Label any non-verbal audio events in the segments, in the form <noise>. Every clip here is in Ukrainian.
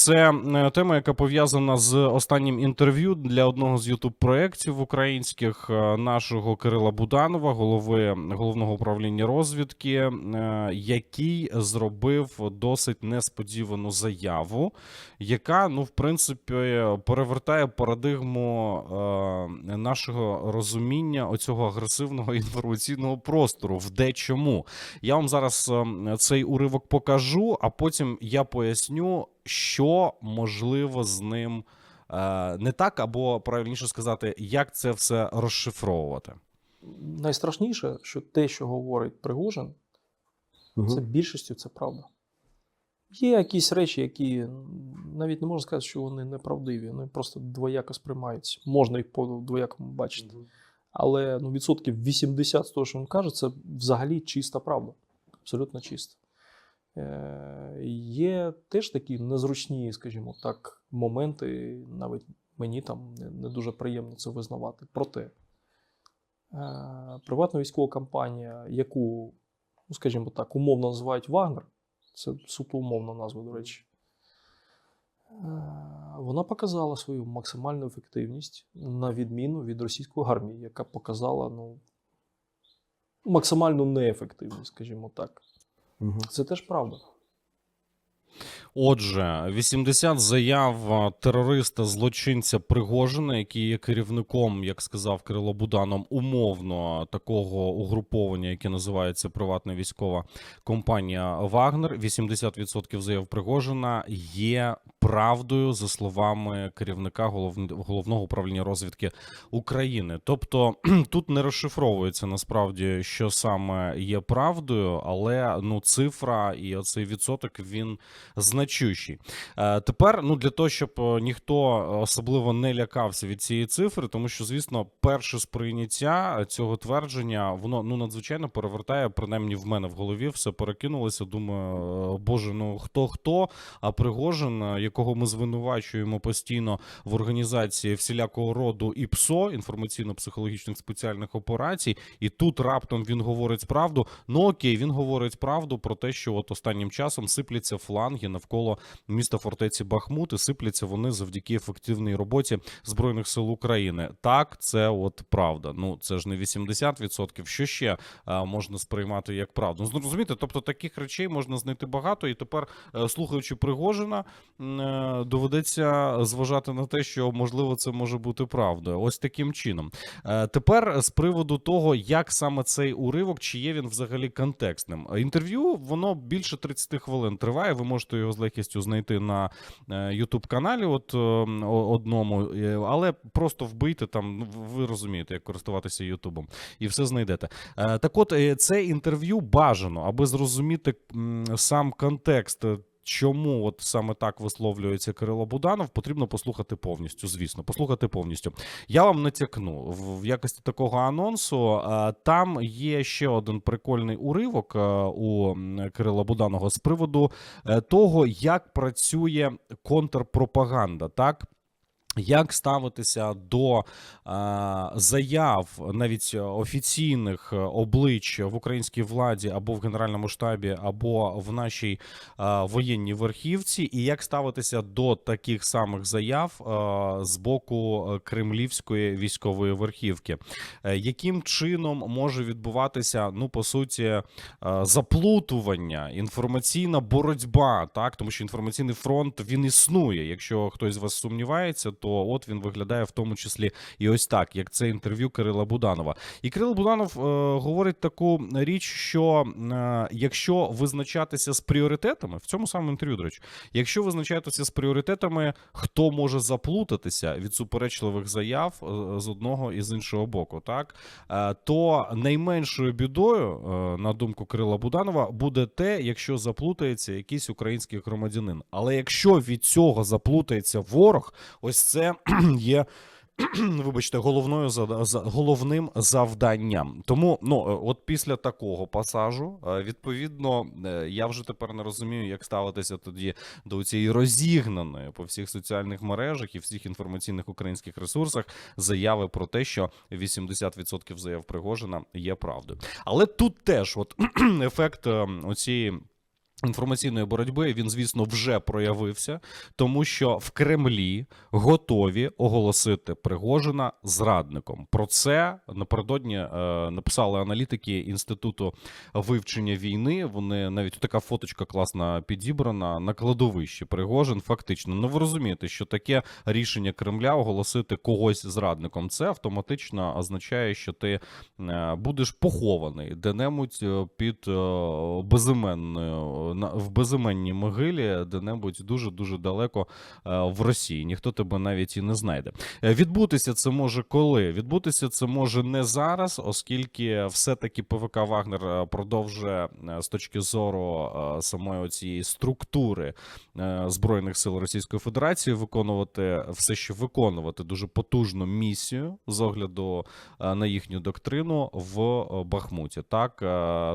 це е, тема, яка пов'язана з останнім інтерв'ю для одного з ютуб проєктів українських е, нашого Кирила Буданова, голови головного управління розвідки, е, який зробив досить несподівану заяву, яка, ну, в принципі, перевертає парадигму нашого розуміння оцього агресивного <laughs> інформаційного простору. В де чому. Я вам зараз цей уривок покажу, а потім я поясню, що можливо з ним е, не так, або правильніше сказати, як це все розшифровувати. Найстрашніше, що те, що говорить Пригожин, це більшістю це правда. Є якісь речі, які навіть не можна сказати, що вони неправдиві, вони просто двояко сприймаються. Можна їх по двоякому бачити. Але ну, відсотків 80 з того, що він каже, це взагалі чиста правда. Абсолютно чиста. Е, є теж такі незручні, скажімо так, моменти, навіть мені там не, дуже приємно це визнавати. Проте е, приватна військова компанія, яку, ну, скажімо так, умовно називають Вагнер, це суто умовна назва, до речі. Е, Вона показала свою максимальну ефективність на відміну від російської армії, яка показала ну, максимальну неефективність, скажімо так. Це теж правда. Отже, 80 заяв терориста злочинця Пригожина, який є керівником, як сказав Кирило Буданом, умовно такого угруповання, яке називається приватна військова компанія Вагнер. 80% заяв Пригожина є правдою за словами керівника голов- головного управління розвідки України. Тобто тут не розшифровується насправді, що саме є правдою, але ну цифра і оцей відсоток він значущий. Е, тепер, ну для того, щоб е, ніхто особливо не лякався від цієї цифри, тому що, звісно, перше сприйняття цього твердження воно ну надзвичайно перевертає, принаймні в мене в голові все перекинулося. Думаю, е, боже, ну хто хто, а Пригожин, якого ми звинувачуємо постійно в організації всілякого роду ІПСО, інформаційно-психологічних спеціальних операцій, і тут раптом він говорить правду. Ну окей, він говорить правду про те, що от останнім часом сипляться фланги навколо міста фортеці Бахмут, і сипляться вони завдяки ефективній роботі збройних сил України. Так, це от правда. Ну це ж не 80%. Що ще а, можна сприймати як правду? Ну, тобто таких речей можна знайти багато, і тепер, е, слухаючи Пригожина, е, доведеться зважати на те, що можливо це може бути правдою. Ось таким чином. Е, Тепер з приводу того, як саме цей уривок, чи є він взагалі контекстним. Інтерв'ю воно більше 30 хвилин триває. Ви можете його з легкістю знайти на Ютуб каналі, от е, одному, е, але просто вбийте там. ну, Ви розумієте, як користуватися Ютубом, і все знайдете. Е, Так, от е, це інтерв'ю бажано, аби зрозуміти сам контекст. Чому от саме так висловлюється Кирило Буданов, потрібно послухати повністю. Звісно, послухати повністю. Я вам натякну в якості такого анонсу. е, Там є ще один прикольний уривок е, у Кирила Буданова з приводу е, того, як працює контрпропаганда. Так. Як ставитися до е, заяв навіть офіційних облич в українській владі або в генеральному штабі, або в нашій е, воєнній верхівці, і як ставитися до таких самих заяв е, з боку кремлівської військової верхівки? Е, яким чином може відбуватися, ну по суті, е, заплутування, інформаційна боротьба, так тому що інформаційний фронт він існує. Якщо хтось з вас сумнівається, то от він виглядає в тому числі і ось так, як це інтерв'ю Кирила Буданова. І Кирил Буданов е, говорить таку річ, що е, якщо визначатися з пріоритетами, в цьому самому інтерв'ю, до речі, якщо визначатися з пріоритетами, хто може заплутатися від суперечливих заяв е, з одного і з іншого боку, так е, то найменшою бідою, е, на думку Кирила Буданова, буде те, якщо заплутається якийсь український громадянин. Але якщо від цього заплутається ворог, ось це <clears throat> є. <clears throat> Вибачте, головною за- головним завданням. Тому, ну е, от після такого пасажу, е, відповідно, е, я вже тепер не розумію, як ставитися тоді до цієї розігнаної по всіх соціальних мережах і всіх інформаційних українських ресурсах заяви про те, що 80% заяв Пригожина є правдою. Але тут теж, от <clears throat> ефект оцієї. Інформаційної боротьби він, звісно, вже проявився, тому що в Кремлі готові оголосити Пригожина зрадником. Про це напередодні е, написали аналітики інституту вивчення війни. Вони навіть така фоточка класна підібрана на кладовищі. Пригожин фактично. Ну ви розумієте, що таке рішення Кремля оголосити когось зрадником. Це автоматично означає, що ти е, будеш похований де-небудь е, під е, безіменною в безіменній могилі, де-небудь дуже дуже далеко е, в Росії. Ніхто тебе навіть і не знайде. Е, Відбутися це може коли? Відбутися це може не зараз, оскільки все-таки ПВК Вагнер е, продовжує з точки зору самої цієї структури збройних сил Російської Федерації виконувати все, що виконувати дуже потужну місію з огляду на їхню доктрину в Бахмуті. Так,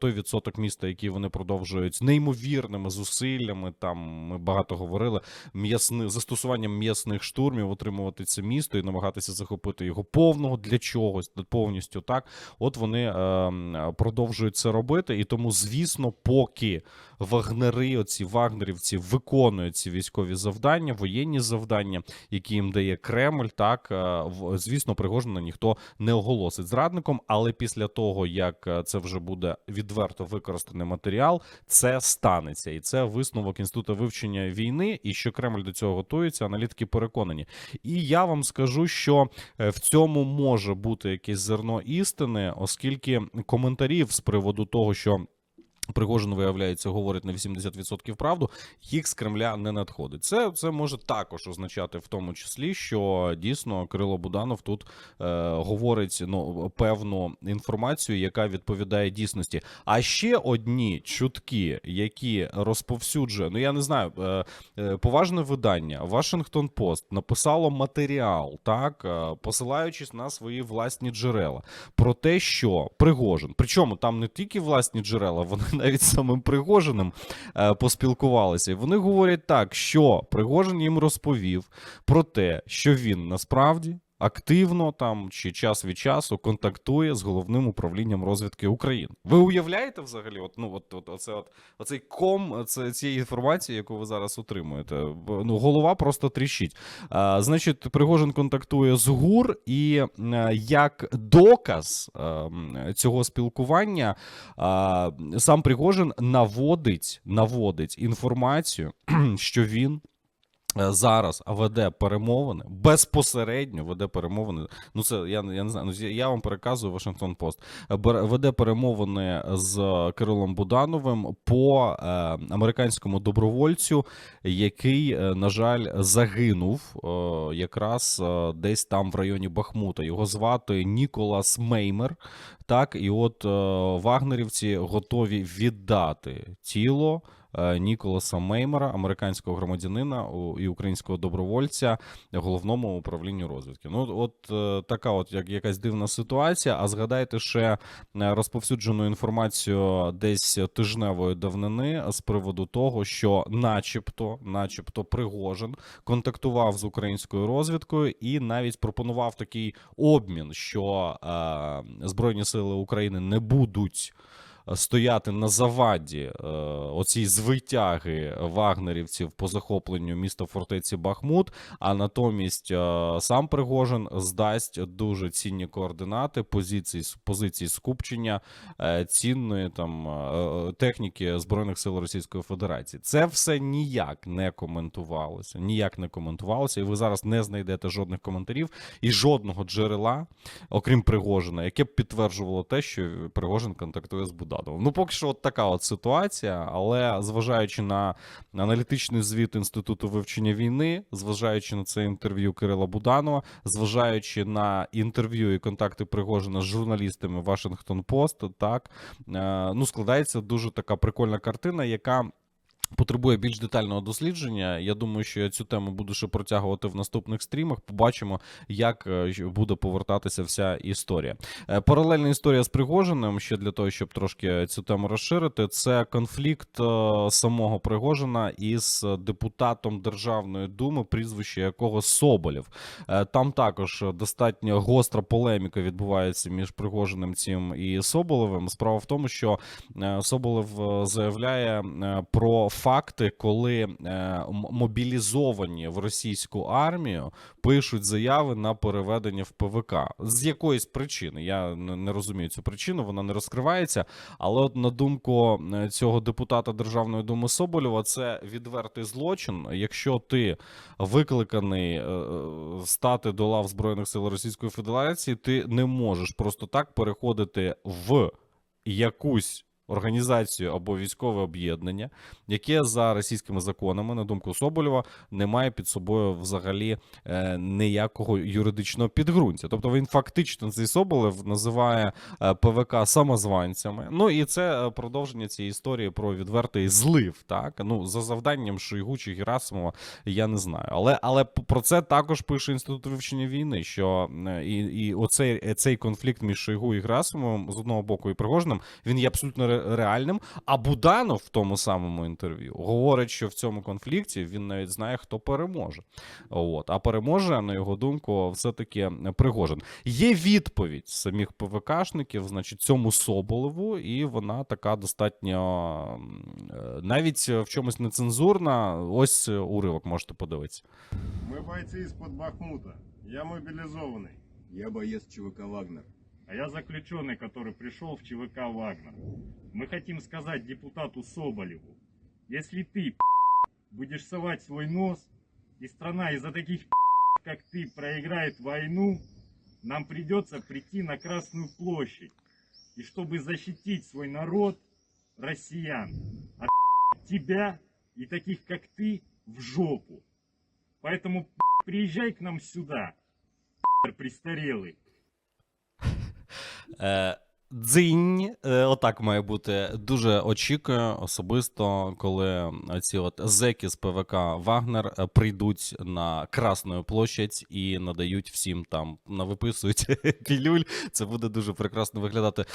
той відсоток міста, який вони продовжують з неймовірними зусиллями, там ми багато говорили, м'ясни застосуванням м'ясних штурмів отримувати це місто і намагатися захопити його повного для чогось, повністю так. От вони е, продовжують це робити, і тому, звісно, поки вагнери, оці вагнерівці виконують ці військові завдання, воєнні завдання, які їм дає Кремль, так е, звісно, Пригожина ніхто не оголосить зрадником, але після того як е, це вже буде відверто використаний матеріал, це станеться, і це висновок інституту вивчення війни. І що Кремль до цього готується, аналітики переконані. І я вам скажу, що е, в цьому може бути якесь зерно істини, оскільки коментарів з приводу того, що. Пригожин, виявляється, говорить на 80% правду, їх з Кремля не надходить. Це, це може також означати в тому числі, що дійсно Кирило Буданов тут е, говорить ну, певну інформацію, яка відповідає дійсності. А ще одні чутки, які розповсюджує, ну я не знаю, е, е, поважне видання Вашингтон Пост написало матеріал, так е, посилаючись на свої власні джерела, про те, що Пригожин, причому там не тільки власні джерела, вони навіть з самим Пригожиним е, поспілкувалися. І вони говорять так, що Пригожин їм розповів про те, що він насправді. Активно там чи час від часу контактує з головним управлінням розвідки України. Ви уявляєте взагалі? От ну от, от оце, от оцей ком це цієї інформації, яку ви зараз отримуєте. Ну голова просто тріщить. А, значить, Пригожин контактує з ГУР, і е, як доказ м, цього спілкування а, сам Пригожин наводить, наводить інформацію, <clears throat> що він. Е, Зараз веде перемовини безпосередньо веде перемовини. Ну це я, я не знаю. Ну я- вам переказую Вашингтон Пост. Е, Веде перемовини з Кирилом Будановим по е, американському добровольцю, який, е, на жаль, загинув е, якраз е, десь там в районі Бахмута. Його звати Ніколас Меймер. Так, і от е, вагнерівці готові віддати тіло. Е, Ніколаса Меймера, американського громадянина і українського добровольця, головному управлінню розвідки. Ну, от е, така, от як якась дивна ситуація. А згадайте ще е, розповсюджену інформацію десь тижневої давнини з приводу того, що, начебто, начебто, Пригожин контактував з українською розвідкою і навіть пропонував такий обмін, що е, Збройні сили України не будуть. Е, Стояти на заваді е, оцій звитяги вагнерівців по захопленню міста фортеці Бахмут, а натомість е, сам Пригожин здасть дуже цінні координати позиції позиції скупчення цінної там техніки збройних сил Російської Федерації. Це все ніяк не коментувалося. Ніяк не коментувалося, і ви зараз не знайдете жодних коментарів і жодного джерела, окрім Пригожина, яке б підтверджувало те, що Пригожин контактує з Будановим. Ну, поки що, от така от ситуація, але зважаючи на аналітичний звіт інституту вивчення війни, зважаючи на це інтерв'ю Кирила Буданова, зважаючи на інтерв'ю і контакти Пригожина з журналістами Вашингтон Пост, так е, ну складається дуже така прикольна картина, яка. Потребує більш детального дослідження. Я думаю, що я цю тему буду ще протягувати в наступних стрімах. Побачимо, як е, буде повертатися вся історія. Е, Паралельна історія з Пригожиним, ще для того, щоб трошки цю тему розширити, це конфлікт е, самого Пригожина із депутатом Державної думи, прізвище якого Соболєв. Там також достатньо гостра полеміка відбувається між Пригожиним цим і Соболевим. Справа в тому, що Соболев заявляє про факти, коли е, мобілізовані в російську армію пишуть заяви на переведення в ПВК. З якоїсь причини я не розумію цю причину, вона не розкривається. Але от на думку е, цього депутата Державної думи Соболєва, це відвертий злочин. Якщо ти викликаний е, стати до лав Збройних сил Російської Федерації, ти не можеш просто так переходити в якусь організацію або військове об'єднання, яке за російськими законами, на думку Соболєва, не має під собою взагалі е, ніякого юридичного підґрунтя. Тобто він фактично цей Соболев називає е, ПВК самозванцями. Ну і це е, продовження цієї історії про відвертий злив. Так ну за завданням Шойгу чи Герасимова я не знаю. Але але про це також пише інститут вивчення війни. Що е, і, і оцей цей конфлікт між Шойгу і Герасимовим з одного боку і Пригожиним, він є абсолютно ре- реальним. А Буданов в тому самому інтерв'ю говорить, що в цьому конфлікті він навіть знає, хто переможе. От а переможе, на його думку, все таки Пригожин. Є відповідь самих ПВКшників, значить, цьому Соболеву, і вона така достатньо м, е, навіть в чомусь нецензурна. Ось е, уривок можете подивитися. Мы бойцы из-под Бахмута. Я мобилизованный. Я боец ЧВК «Вагнер». А я заключенный, который пришел в ЧВК «Вагнер». Мы хотим сказать депутату Соболеву, если ты будешь совать свой нос, и страна из-за таких как ты проиграет войну, нам придется прийти на Красную площадь. И чтобы защитить свой народ, россиян, от тебя и таких как ты в жопу. Поэтому приезжай к нам сюда, престарелый. Дзинь, е, отак має бути. Дуже очікую особисто, коли ці от зеки з ПВК Вагнер е, прийдуть на Красну площадь і надають всім там, навиписують <laughs> пілюль. Це буде дуже прекрасно виглядати.